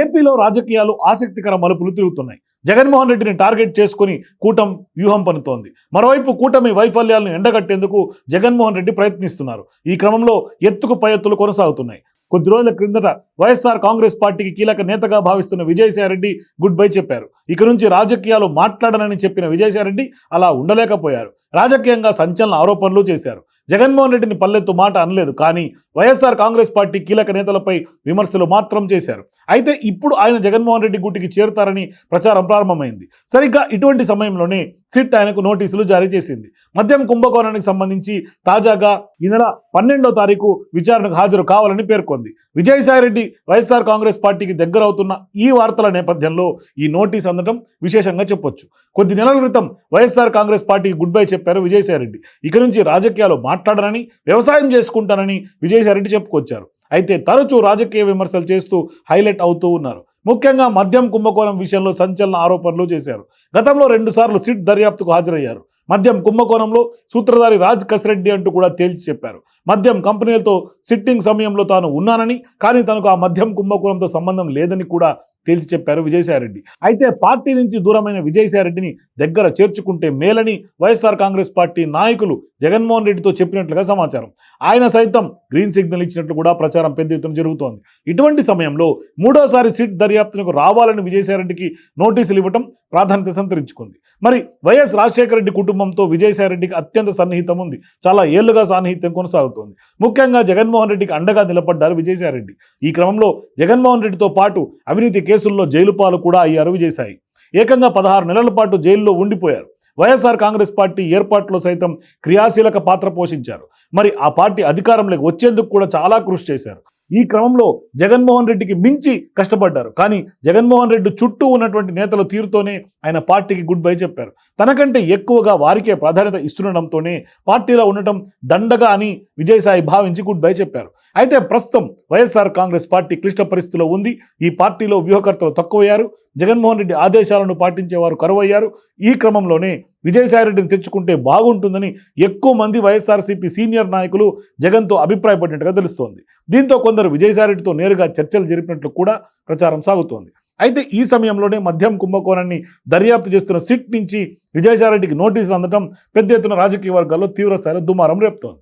ఏపీలో రాజకీయాలు ఆసక్తికర మలుపులు తిరుగుతున్నాయి. జగన్మోహన్ రెడ్డిని టార్గెట్ చేసుకుని కూటం వ్యూహం పనుతోంది మరోవైపు కూటమి వైఫల్యాలను ఎండగట్టేందుకు జగన్మోహన్ రెడ్డి ప్రయత్నిస్తున్నారు. ఈ క్రమంలో ఎత్తుకు పై ఎత్తులు కొనసాగుతున్నాయి. కొద్ది రోజుల క్రిందట వైఎస్ఆర్ కాంగ్రెస్ పార్టీకి కీలక నేతగా భావిస్తున్న విజయసాయిరెడ్డి గుడ్ బై చెప్పారు. ఇక నుంచి రాజకీయాలు మాట్లాడనని చెప్పిన విజయసాయిరెడ్డి అలా ఉండలేకపోయారు. రాజకీయంగా సంచలన ఆరోపణలు చేశారు. జగన్మోహన్ రెడ్డిని పల్లెత్తు మాట అనలేదు కానీ వైఎస్ఆర్ కాంగ్రెస్ పార్టీ కీలక నేతలపై విమర్శలు మాత్రం చేశారు. అయితే ఇప్పుడు ఆయన జగన్మోహన్ రెడ్డి గుట్టికి చేరుతారని ప్రచారం ప్రారంభమైంది. సరిగ్గా ఇటువంటి సమయంలోనే సిట్ ఆయనకు నోటీసులు జారీ చేసింది. మద్యం కుంభకోణానికి సంబంధించి తాజాగా ఈ నెల పన్నెండో తారీఖు విచారణకు హాజరు కావాలని పేర్కొంది. విజయసాయిరెడ్డి వైఎస్ఆర్ కాంగ్రెస్ పార్టీకి దగ్గరవుతున్న ఈ వార్తల నేపథ్యంలో ఈ నోటీస్ అందడం విశేషంగా చెప్పొచ్చు. కొద్ది నెలల క్రితం వైఎస్ఆర్ కాంగ్రెస్ పార్టీకి గుడ్ బై చెప్పారు విజయసాయిరెడ్డి. ఇక నుంచి రాజకీయాలు మాట్లాడనని వ్యవసాయం చేసుకుంటానని విజయసాయిరెడ్డి చెప్పుకొచ్చారు. అయితే తరచూ రాజకీయ విమర్శలు చేస్తూ హైలైట్ అవుతూ ఉన్నారు. ముఖ్యంగా మద్యం కుంభకోణం విషయంలో సంచలన ఆరోపణలు చేశారు. గతంలో రెండుసార్లు సిట్ దర్యాప్తుకు హాజరయ్యారు. మద్యం కుంభకోణంలో సూత్రధారి రాజ్ కసిరెడ్డి అంటూ కూడా తేల్చి చెప్పారు. మద్యం కంపెనీలతో సిట్టింగ్ సమయంలో తాను ఉన్నానని కానీ తనకు ఆ మద్యం కుంభకోణంతో సంబంధం లేదని కూడా తేల్చి చెప్పారు విజయసాయిరెడ్డి. అయితే పార్టీ నుంచి దూరమైన విజయసాయిరెడ్డిని దగ్గర చేర్చుకుంటే మేలని వైఎస్ఆర్ కాంగ్రెస్ పార్టీ నాయకులు జగన్మోహన్ రెడ్డితో చెప్పినట్లుగా సమాచారం. ఆయన సైతం గ్రీన్ సిగ్నల్ ఇచ్చినట్లు కూడా ప్రచారం పెద్ద ఎత్తున జరుగుతోంది. ఇటువంటి సమయంలో మూడోసారి సిట్ దర్యాప్తునకు రావాలని విజయసాయిరెడ్డికి నోటీసులు ఇవ్వటం ప్రాధాన్యత సంతరించుకుంది. మరి వైఎస్ రాజశేఖర రెడ్డి కుటుంబంతో విజయసాయిరెడ్డికి అత్యంత సన్నిహితం ఉంది. చాలా ఏళ్ళుగా సాన్నిహిత్యం కొనసాగుతోంది. ముఖ్యంగా జగన్మోహన్ రెడ్డికి అండగా నిలబడ్డారు విజయసాయిరెడ్డి. ఈ క్రమంలో జగన్మోహన్ రెడ్డితో పాటు అవినీతి కేసుల్లో జైలు పాలు కూడా అవి అరువు చేశాయి. ఏకంగా పదహారు నెలల పాటు జైల్లో ఉండిపోయారు. వైఎస్ఆర్ కాంగ్రెస్ పార్టీ ఏర్పాట్లో సైతం క్రియాశీలక పాత్ర పోషించారు. మరి ఆ పార్టీ అధికారంలోకి వచ్చేందుకు కూడా చాలా కృషి చేశారు. ఈ క్రమంలో జగన్మోహన్ రెడ్డికి మించి కష్టపడ్డారు. కానీ జగన్మోహన్ రెడ్డి చుట్టూ ఉన్నటువంటి నేతల తీరుతోనే ఆయన పార్టీకి గుడ్ బై చెప్పారు. తనకంటే ఎక్కువగా వారికే ప్రాధాన్యత ఇస్తుండటంతోనే పార్టీలో ఉండటం దండగా అని విజయసాయి భావించి గుడ్ బై చెప్పారు. అయితే ప్రస్తుతం వైఎస్ఆర్ కాంగ్రెస్ పార్టీ క్లిష్ట పరిస్థితిలో ఉంది. ఈ పార్టీలో వ్యూహకర్తలు తక్కువయ్యారు. జగన్మోహన్ రెడ్డి ఆదేశాలను పాటించేవారు కరువయ్యారు. ఈ క్రమంలోనే విజయసాయిరెడ్డిని తెచ్చుకుంటే బాగుంటుందని ఎక్కువ మంది వైఎస్ఆర్సీపీ సీనియర్ నాయకులు జగన్తో అభిప్రాయపడినట్టుగా తెలుస్తోంది. దీంతో కొందరు విజయసాయిరెడ్డితో నేరుగా చర్చలు జరిపినట్లు కూడా ప్రచారం సాగుతోంది. అయితే ఈ సమయంలోనే మద్యం కుంభకోణాన్ని దర్యాప్తు చేస్తున్న సిట్ నుంచి విజయసాయిరెడ్డికి నోటీసులు అందడం పెద్ద ఎత్తున రాజకీయ వర్గాల్లో తీవ్రస్థాయిలో దుమారం రేపుతోంది.